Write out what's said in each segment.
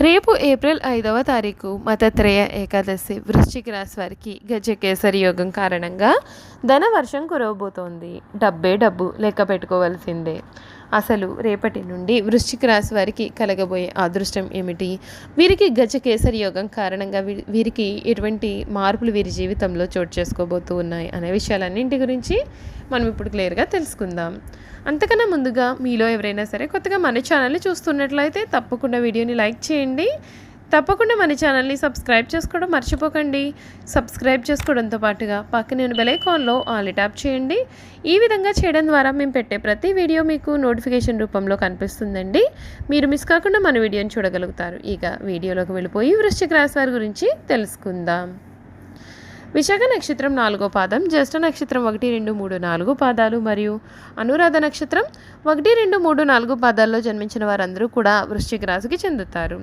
రేపు ఏప్రిల్ ఐదవ తారీఖు మతత్రయ ఏకాదశి వృశ్చిక రాశి వారికి గజకేసరి యోగం కారణంగా ధన వర్షం కురవబోతోంది. డబ్బే డబ్బు లెక్క పెట్టుకోవాల్సిందే. అసలు రేపటి నుండి వృశ్చిక రాశి వారికి కలగబోయే అదృష్టం ఏమిటి? వీరికి గజకేసరి యోగం కారణంగా వీరికి ఎటువంటి మార్పులు వీరి జీవితంలో చోటు చేసుకోబోతూ ఉన్నాయి అనే విషయాలన్నింటి గురించి మనం ఇప్పుడు క్లియర్గా తెలుసుకుందాం. అంతకన్నా ముందుగా మీలో ఎవరైనా సరే కొత్తగా మన ఛానల్ని చూస్తున్నట్లయితే తప్పకుండా వీడియోని లైక్ చేయండి. తప్పకుండా మన ఛానల్ని సబ్స్క్రైబ్ చేసుకోవడం మర్చిపోకండి. సబ్స్క్రైబ్ చేసుకోవడంతో పాటుగా పక్కనే ఉన్న బెలైకాన్లో ఆల్ ట్యాప్ చేయండి. ఈ విధంగా చేయడం ద్వారా మేము పెట్టే ప్రతి వీడియో మీకు నోటిఫికేషన్ రూపంలో కనిపిస్తుందండి. మీరు మిస్ కాకుండా మన వీడియోని చూడగలుగుతారు. ఇక వీడియోలోకి వెళ్ళిపోయి వృశ్చిక రాశి వారి గురించి తెలుసుకుందాం. విశాఖ నక్షత్రం నాలుగో పాదం జ్యేష్ఠ నక్షత్రం ఒకటి రెండు మూడు నాలుగు పాదాలు మరియు అనురాధ నక్షత్రం ఒకటి రెండు మూడు నాలుగు పాదాల్లో జన్మించిన వారందరూ కూడా వృశ్చిక రాశికి చెందుతారు.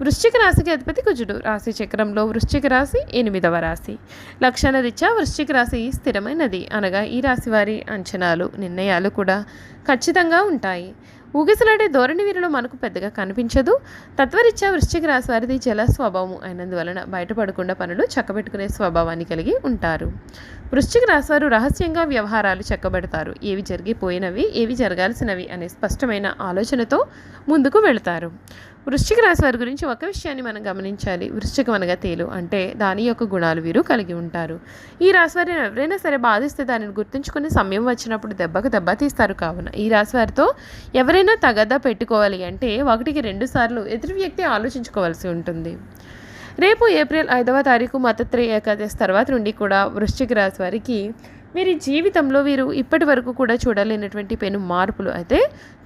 వృశ్చిక రాశికి అధిపతి కుజుడు. రాశి చక్రంలో వృశ్చిక రాశి ఎనిమిదవ రాశి. లక్షణ రీత్యా వృశ్చిక రాశి స్థిరమైనది. అనగా ఈ రాశి వారి అంచనాలు నిర్ణయాలు కూడా ఖచ్చితంగా ఉంటాయి. ఊగిసలాడే ధోరణి వీరిలో మనకు పెద్దగా కనిపించదు. తత్వరీత్యా వృశ్చిక రాశి వారిది జల స్వభావం అయినందువలన బయటపడకుండా పనులు చక్కబెట్టుకునే స్వభావాన్ని కలిగి ఉంటారు. వృశ్చిక రాశి వారు రహస్యంగా వ్యవహారాలు చక్కబెడతారు. ఏవి జరిగిపోయినవి ఏవి జరగాల్సినవి అనే స్పష్టమైన ఆలోచనతో ముందుకు వెళతారు. వృశ్చిక రాశి వారి గురించి ఒక విషయాన్ని మనం గమనించాలి. వృశ్చికం అనగా తేలు అంటే దాని యొక్క గుణాలు వీరు కలిగి ఉంటారు. ఈ రాశి వారిని ఎవరైనా సరే బాధిస్తే దానిని గుర్తుంచుకుని సమయం వచ్చినప్పుడు దెబ్బకు దెబ్బ తీస్తారు కావున. ఈ రాశి వారితో ఎవరైనా తగదా పెట్టుకోవాలి అంటే ఒకటికి రెండు సార్లు ఎదురు వ్యక్తి ఆలోచించుకోవాల్సి ఉంటుంది. రేపు ఏప్రిల్ ఐదవ తారీఖు మతత్రయ ఏకాదశి తర్వాత నుండి కూడా వృశ్చిక రాశి వారికి వీరి జీవితంలో వీరు ఇప్పటి వరకు కూడా చూడలేనటువంటి పెను మార్పులు అయితే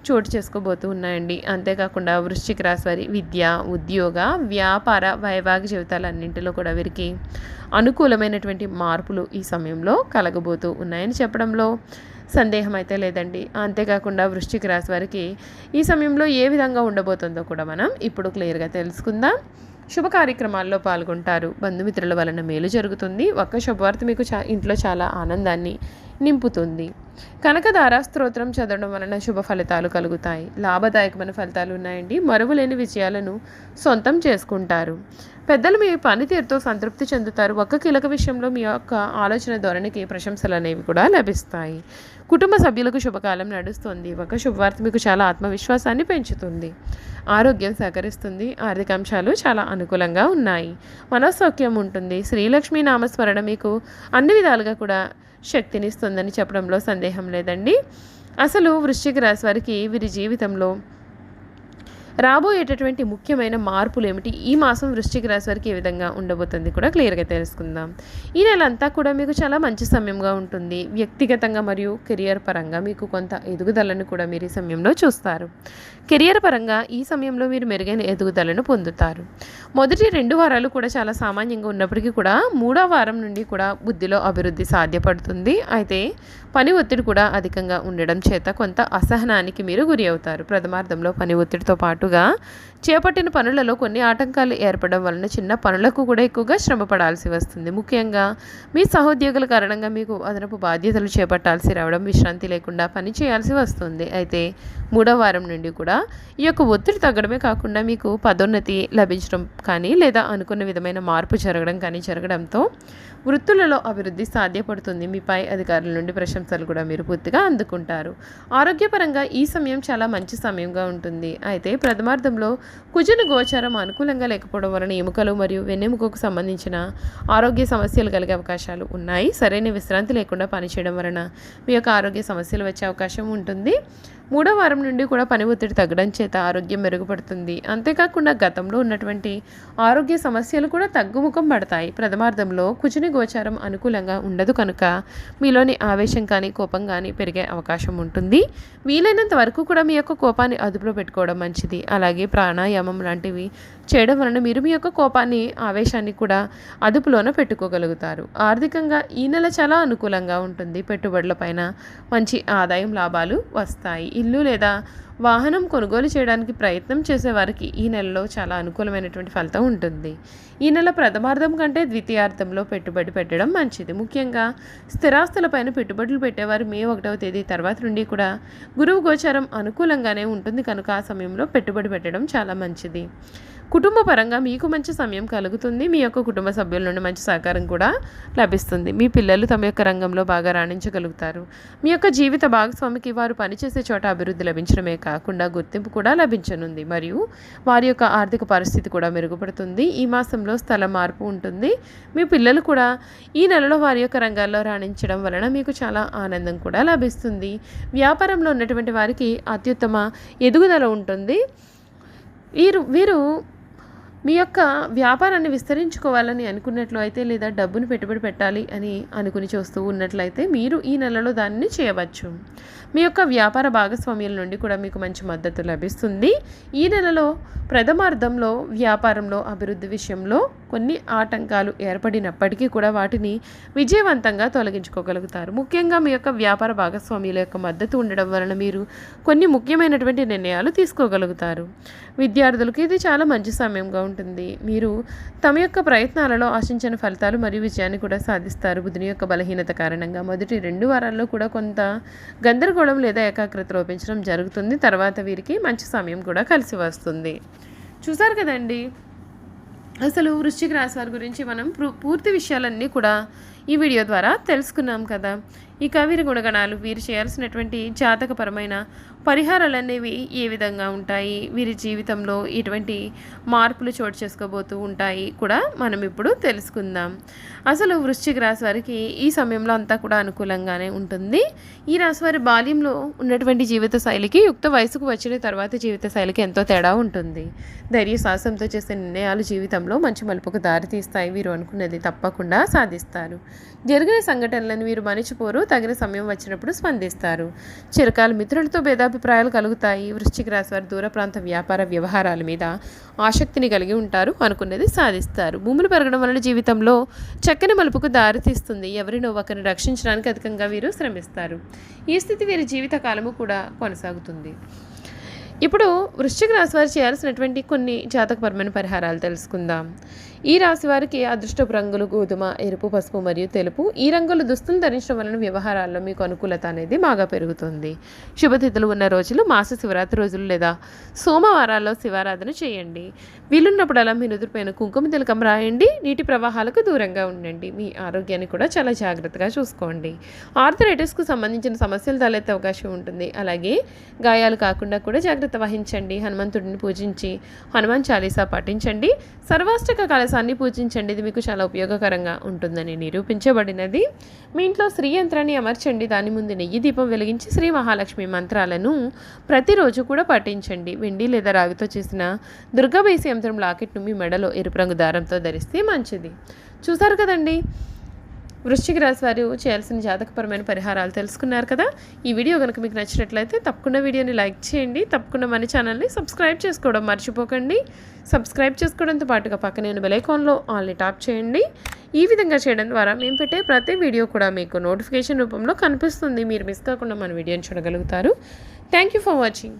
చోటు చేసుకోబోతూ ఉన్నాయండి. అంతేకాకుండా వృశ్చిక రాశి వారి విద్య ఉద్యోగ వ్యాపార వైవాహిక జీవితాలన్నింటిలో కూడా వీరికి అనుకూలమైనటువంటి మార్పులు ఈ సమయంలో కలగబోతూ ఉన్నాయని చెప్పడంలో సందేహం అయితే లేదండి. అంతేకాకుండా వృశ్చిక రాశి వారికి ఈ సమయంలో ఏ విధంగా ఉండబోతుందో కూడా మనం ఇప్పుడు క్లియర్గా తెలుసుకుందాం. శుభ కార్యక్రమాల్లో పాల్గొంటారు. బంధుమిత్రుల వలన మేలు జరుగుతుంది. ఒక్క శుభవార్త మీకు చా ఇంట్లో చాలా ఆనందాన్ని నింపుతుంది. కనకదార స్తోత్రం చదవడం వలన శుభ ఫలితాలు కలుగుతాయి. లాభదాయకమైన ఫలితాలు ఉన్నాయండి. మరువులేని విజయాలను సొంతం చేసుకుంటారు. పెద్దలు మీ పనితీరుతో సంతృప్తి చెందుతారు. ఒక్క కీలక విషయంలో మీ యొక్క ఆలోచన ధోరణికి ప్రశంసలు అనేవి కూడా లభిస్తాయి. కుటుంబ సభ్యులకు శుభకాలం నడుస్తుంది. ఒక శుభవార్త మీకు చాలా ఆత్మవిశ్వాసాన్ని పెంచుతుంది. ఆరోగ్యం సహకరిస్తుంది. ఆర్థిక అంశాలు చాలా అనుకూలంగా ఉన్నాయి. మనోసౌఖ్యం ఉంటుంది. శ్రీలక్ష్మి నామస్మరణ మీకు అన్ని విధాలుగా కూడా శక్తినిస్తుందని చెప్పడంలో సందేహం లేదండి. అసలు వృశ్చిక రాశి వారికి వీరి జీవితంలో రాబోయేటటువంటి ముఖ్యమైన మార్పులు ఏమిటి ఈ మాసం వృశ్చిక రాశి వారికి ఏ విధంగా ఉండబోతుంది కూడా క్లియర్గా తెలుసుకుందాం. ఈ నెల అంతా కూడా మీకు చాలా మంచి సమయంగా ఉంటుంది. వ్యక్తిగతంగా మరియు కెరియర్ పరంగా మీకు కొంత ఎదుగుదలను కూడా మీరు ఈ సమయంలో చూస్తారు. కెరియర్ పరంగా ఈ సమయంలో మీరు మెరుగైన ఎదుగుదలను పొందుతారు. మొదటి రెండు వారాలు కూడా చాలా సామాన్యంగా ఉన్నప్పటికీ కూడా మూడో వారం నుండి కూడా బుద్ధిలో అభివృద్ధి సాధ్యపడుతుంది. అయితే పని ఒత్తిడి కూడా అధికంగా ఉండడం చేత కొంత అసహనానికి మీరు గురి అవుతారు. ప్రథమార్థంలో పని ఒత్తిడితో పాటు పాటుగా చేపట్టిన పనులలో కొన్ని ఆటంకాలు ఏర్పడడం వలన చిన్న పనులకు కూడా ఎక్కువగా శ్రమ పడాల్సి వస్తుంది. ముఖ్యంగా మీ సహోద్యోగుల కారణంగా మీకు అదనపు బాధ్యతలు చేపట్టాల్సి రావడం విశ్రాంతి లేకుండా పని చేయాల్సి వస్తుంది. అయితే మూడో వారం నుండి కూడా ఈ యొక్క ఒత్తిడి తగ్గడమే కాకుండా మీకు పదోన్నతి లభించడం కానీ లేదా అనుకున్న విధమైన మార్పు జరగడం కానీ జరగడంతో వృత్తులలో అభివృద్ధి సాధ్యపడుతుంది. మీపై అధికారుల నుండి ప్రశంసలు కూడా మీరు పూర్తిగా అందుకుంటారు. ఆరోగ్యపరంగా ఈ సమయం చాలా మంచి సమయంగా ఉంటుంది. అయితే ప్రథమార్థంలో కుజుని గోచారం అనుకూలంగా లేకపోవడం వలన ఎముకలు మరియు వెన్నెముకకు సంబంధించిన ఆరోగ్య సమస్యలు కలిగే అవకాశాలు ఉన్నాయి. సరైన విశ్రాంతి లేకుండా పనిచేయడం వలన మీ యొక్క ఆరోగ్య సమస్యలు వచ్చే అవకాశం ఉంటుంది. మూడో వారం నుండి కూడా పని ఒత్తిడి తగ్గడం చేత ఆరోగ్యం మెరుగుపడుతుంది. అంతేకాకుండా గతంలో ఉన్నటువంటి ఆరోగ్య సమస్యలు కూడా తగ్గుముఖం పడతాయి. ప్రథమార్థంలో కుజుని గోచారం అనుకూలంగా ఉండదు కనుక మీలోని ఆవేశం కానీ కోపం కానీ పెరిగే అవకాశం ఉంటుంది. వీలైనంత వరకు కూడా మీ యొక్క కోపాన్ని అదుపులో పెట్టుకోవడం మంచిది. అలాగే ప్రాణాయామం లాంటివి చేయడం వలన మీరు మీ యొక్క కోపాన్ని ఆవేశాన్ని కూడా అదుపులోన పెట్టుకోగలుగుతారు. ఆర్థికంగా ఈ నెల చాలా అనుకూలంగా ఉంటుంది. పెట్టుబడుల పైన మంచి ఆదాయం లాభాలు వస్తాయి. ఇల్లు లేదా వాహనం కొనుగోలు చేయడానికి ప్రయత్నం చేసేవారికి ఈ నెలలో చాలా అనుకూలమైనటువంటి ఫలితం ఉంటుంది. ఈ నెల ప్రథమార్థం కంటే ద్వితీయార్థంలో పెట్టుబడి పెట్టడం మంచిది. ముఖ్యంగా స్థిరాస్తులపైన పెట్టుబడులు పెట్టేవారు మే ఒకటవ తేదీ తర్వాత నుండి కూడా గురువు గోచారం అనుకూలంగానే ఉంటుంది. కనుక ఆ సమయంలో పెట్టుబడి పెట్టడం చాలా మంచిది. కుటుంబ పరంగా మీకు మంచి సమయం కలుగుతుంది. మీ యొక్క కుటుంబ సభ్యుల నుండి మంచి సహకారం కూడా లభిస్తుంది. మీ పిల్లలు తమ యొక్క రంగంలో బాగా రాణించగలుగుతారు. మీ యొక్క జీవిత భాగస్వామికి వారు పనిచేసే చోట అభివృద్ధి లభించడమే కాకుండా గుర్తింపు కూడా లభించనుంది. మరియు వారి యొక్క ఆర్థిక పరిస్థితి కూడా మెరుగుపడుతుంది. ఈ మాసంలో స్థల మార్పు ఉంటుంది. మీ పిల్లలు కూడా ఈ నెలలో వారి యొక్క రంగాల్లో రాణించడం వలన మీకు చాలా ఆనందం కూడా లభిస్తుంది. వ్యాపారంలో ఉన్నటువంటి వారికి అత్యుత్తమ ఎదుగుదల ఉంటుంది. వీరు వీరు మీ యొక్క వ్యాపారాన్ని విస్తరించుకోవాలని అనుకున్నట్లు అయితే లేదా డబ్బును పెట్టుబడి పెట్టాలి అని అనుకుని చూస్తూ ఉన్నట్లయితే మీరు ఈ నెలలో దానిని చేయవచ్చు. మీ యొక్క వ్యాపార భాగస్వామ్యుల నుండి కూడా మీకు మంచి మద్దతు లభిస్తుంది. ఈ నెలలో ప్రథమార్థంలో వ్యాపారంలో అభివృద్ధి విషయంలో కొన్ని ఆటంకాలు ఏర్పడినప్పటికీ కూడా వాటిని విజయవంతంగా తొలగించుకోగలుగుతారు. ముఖ్యంగా మీ యొక్క వ్యాపార భాగస్వామ్యుల యొక్క మద్దతు ఉండడం వలన మీరు కొన్ని ముఖ్యమైనటువంటి నిర్ణయాలు తీసుకోగలుగుతారు. విద్యార్థులకు ఇది చాలా మంచి సమయంగా ఉంటుంది. మీరు తమ యొక్క ప్రయత్నాలలో ఆశించిన ఫలితాలు మరియు విజయాన్ని కూడా సాధిస్తారు. బుధుని యొక్క బలహీనత కారణంగా మొదటి రెండు వారాల్లో కూడా కొంత గందరగోళం లేదా ఏకాగ్రత లోపించడం జరుగుతుంది. తర్వాత వీరికి మంచి సమయం కూడా కలిసి వస్తుంది. చూసారు కదండి? అసలు వృశ్చిక రాశి వారి గురించి మనం పూ- పూర్తి విషయాలన్నీ కూడా ఈ వీడియో ద్వారా తెలుసుకున్నాం కదా. ఈ కవిరి గుణగణాలు వీరు చేయాల్సినటువంటి జాతకపరమైన పరిహారాలు అనేవి ఏ విధంగా ఉంటాయి? వీరి జీవితంలో ఎటువంటి మార్పులు చోటు చేసుకోబోతూ ఉంటాయి కూడా మనం ఇప్పుడు తెలుసుకుందాం. అసలు వృశ్చిక రాశి వారికి ఈ సమయంలో అంతా కూడా అనుకూలంగానే ఉంటుంది. ఈ రాశి వారి బాల్యంలో ఉన్నటువంటి జీవిత శైలికి యుక్త వయసుకు వచ్చిన తర్వాత జీవిత శైలికి ఎంతో తేడా ఉంటుంది. ధైర్య సాహసంతో చేసే నిర్ణయాలు జీవితంలో మంచి మలుపుకు దారి తీస్తాయి వీరు అనుకున్నది తప్పకుండా సాధిస్తారు. జరిగిన సంఘటనలను వీరు మనిచిపోరు తగిన సమయం వచ్చినప్పుడు స్పందిస్తారు. చిరకాల మిత్రులతో భేదాభిప్రాయాలు కలుగుతాయి. వృశ్చిక రాశి వారి దూర ప్రాంత వ్యాపార వ్యవహారాల మీద ఆసక్తిని కలిగి ఉంటారు అనుకున్నది సాధిస్తారు. భూములు పెరగడం వలన జీవితంలో చక్కని మలుపుకు దారితీస్తుంది ఎవరినో ఒకరిని రక్షించడానికి అధికంగా వీరు శ్రమిస్తారు. ఈ స్థితి వీరి జీవిత కాలము కూడా కొనసాగుతుంది. ఇప్పుడు వృశ్చిక రాశి వారు చేయాల్సినటువంటి కొన్ని జాతకపరమైన పరిహారాలు తెలుసుకుందాం. ఈ రాశి వారికి అదృష్టపు రంగులు గోధుమ ఎరుపు పసుపు మరియు తెలుపు ఈ రంగుల దుస్తులు ధరించడం వలన వ్యవహారాల్లో మీకు అనుకూలత అనేది బాగా పెరుగుతుంది. శుభతిథులు ఉన్న రోజులు మాస శివరాత్రి రోజులు లేదా సోమవారాల్లో శివారాధన చేయండి. వీలున్నప్పుడల్లా మీ నుదురుపైన కుంకుమ తిలకం రాయండి. నీటి ప్రవాహాలకు దూరంగా ఉండండి. మీ ఆరోగ్యాన్ని కూడా చాలా జాగ్రత్తగా చూసుకోండి. ఆర్థరైటిస్కు సంబంధించిన సమస్యలు తలెత్తే అవకాశం ఉంటుంది. అలాగే గాయాలు కాకుండా కూడా జాగ్రత్త వహించండి హనుమంతుడిని పూజించి హనుమాన్ చాలీసా పాటించండి సర్వాష్టక కలశాన్ని పూజించండి. ఇది మీకు చాలా ఉపయోగకరంగా ఉంటుందని నిరూపించబడినది. మీ ఇంట్లో శ్రీ యంత్రాన్ని అమర్చండి. దాని ముందు నెయ్యి దీపం వెలిగించి శ్రీ మహాలక్ష్మి మంత్రాలను ప్రతిరోజు కూడా పఠించండి. వెండి లేదా రాగితో చేసిన దుర్గాబేసి యంత్రం లాకెట్ను మీ మెడలో ఎరుపు రంగు దారంతో ధరిస్తే మంచిది. చూసారు కదండి? వృశ్చిక రాశి వారు చేయాల్సిన జాతకపరమైన పరిహారాలు తెలుసుకున్నారు కదా? ఈ వీడియో కనుక మీకు నచ్చినట్లయితే తప్పకుండా వీడియోని లైక్ చేయండి. తప్పకుండా మన ఛానల్ని సబ్స్క్రైబ్ చేసుకోవడం మర్చిపోకండి. సబ్స్క్రైబ్ చేసుకోవడంతో పాటుగా పక్కనే నేను బెలైకాన్లో ఆల్ని టాప్ చేయండి. ఈ విధంగా చేయడం ద్వారా మేము పెట్టే ప్రతి వీడియో కూడా మీకు నోటిఫికేషన్ రూపంలో కనిపిస్తుంది. మీరు మిస్ కాకుండా మన వీడియోని చూడగలుగుతారు. Thank you for watching.